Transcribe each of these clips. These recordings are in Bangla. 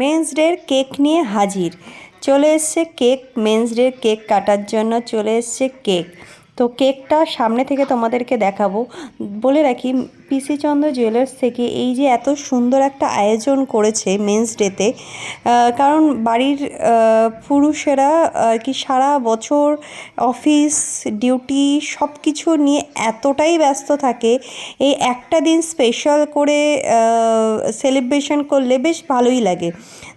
মেন্স ডের কেক নিয়ে হাজির। চলে এসছে কেক, মেন্স ডের কেক কাটার জন্য চলে এসছে কেক। তো কেকটা সামনে থেকে তোমাদেরকে দেখাবো। বলে রাখি পিসি চন্দ্র জুয়েলার্স থেকে এই যে এত সুন্দর একটা আয়োজন করেছে মেন্স ডেতে কারণ বাড়ির পুরুষেরা আর কি সারা বছর অফিস, ডিউটি সব কিছু নিয়ে এতটাই ব্যস্ত থাকে, এই একটা দিন স্পেশাল করে সেলিব্রেশন করলে বেশ ভালোই লাগে।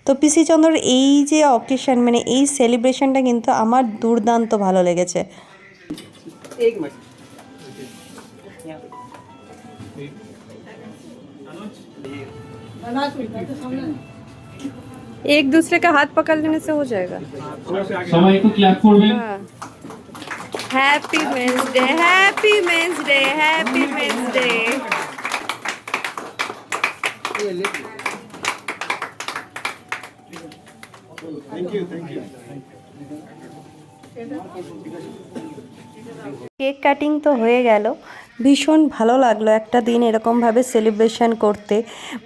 তো পিসি চন্দ্রর এই যে অকেশন মানে এই সেলিব্রেশনটা কিন্তু আমার দুর্দান্ত ভালো লেগেছে। एक मिनट। एक दूसरे का हाथ पकड़ लेने से हो जाएगा। समय को क्लैप कर दें happy Wednesday happy Wednesday happy Wednesday thank you thank you cake cutting তো হয়ে গেল। ভীষণ ভালো লাগল একটা দিন এরকমভাবে সেলিব্রেশন করতে।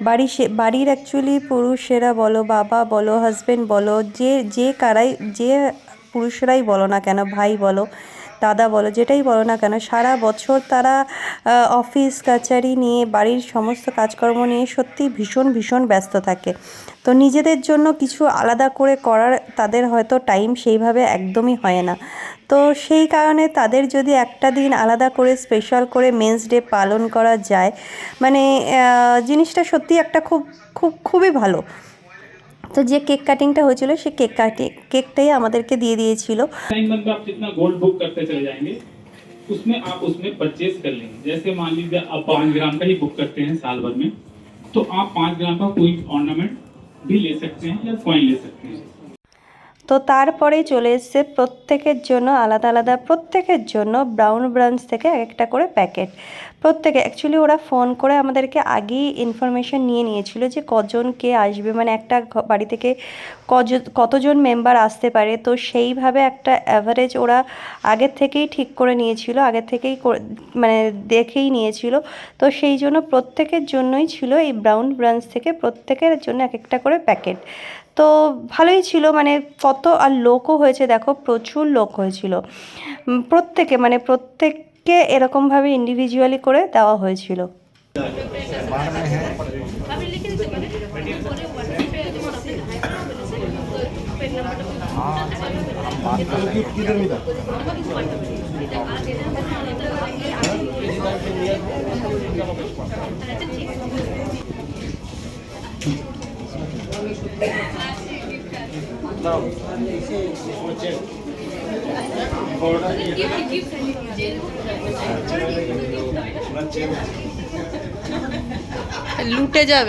বাড়ি বাড়ির অ্যাকচুয়ালি পুরুষেরা বলো, বাবা বলো হাজব্যান্ড বলো, যে যে কারাই, যে পুরুষরাই বলো না কেন, ভাই বলো, দাদা বলো, যেটাই বলো না কেন, সারা বছর তারা অফিস কাচারি নিয়ে, বাড়ির সমস্ত কাজকর্ম নিয়ে সত্যি ভীষণ ভীষণ ব্যস্ত থাকে। তো নিজেদের জন্য কিছু আলাদা করে করার তাদের হয়তো টাইম সেইভাবে একদমই হয় না। তো সেই কারণে তাদের যদি একটা দিন আলাদা করে স্পেশাল করে মেন্স ডে পালন করা যায় মানে আহ, জিনিসটা সত্যি একটা খুব খুব খুবই ভালো তো যে কেক কাটিংটা হয়েছিল সেই কেক কাটিং কেকটাই আমাদেরকে দিয়ে দিয়েছিল टाइम में आप जितना गोल्ड बुक करते चले जाएंगे उसमें आप उसमें परचेज कर लेंगे जैसे मान लीजिए आप पाँच ग्राम का ही बुक करते हैं साल भर में तो आप पाँच ग्राम का कोई ऑर्नामेंट भी ले सकते हैं या कॉइन ले सकते हैं তো তারপরে চলে এসছে প্রত্যেকের জন্য আলাদা আলাদা, প্রত্যেকের জন্য ব্রাউন ব্রাঞ্চ থেকে এক একটা করে প্যাকেট প্রত্যেকে অ্যাকচুয়ালি ওরা ফোন করে আমাদেরকে আগেই ইনফরমেশন নিয়ে নিয়েছিল যে কজন কে আসবে মানে একটা বাড়ি থেকে কজন কতজন মেম্বার আসতে পারে। তো সেইভাবে একটা অ্যাভারেজ ওরা আগের থেকেই ঠিক করে নিয়েছিল, আগের থেকেই মানে দেখেই নিয়েছিল। তো সেই জন্য প্রত্যেকের জন্যই ছিল এই ব্রাউন ব্রাঞ্চ থেকে প্রত্যেকের জন্য এক একটা করে প্যাকেট তো ভালোই ছিল মানে কত আর লোকও হয়েছে, দেখো প্রচুর লোক হয়েছিল। প্রত্যেকে মানে প্রত্যেককে এরকমভাবে ইন্ডিভিজুয়ালি করে দেওয়া হয়েছিল। লুটে যাবে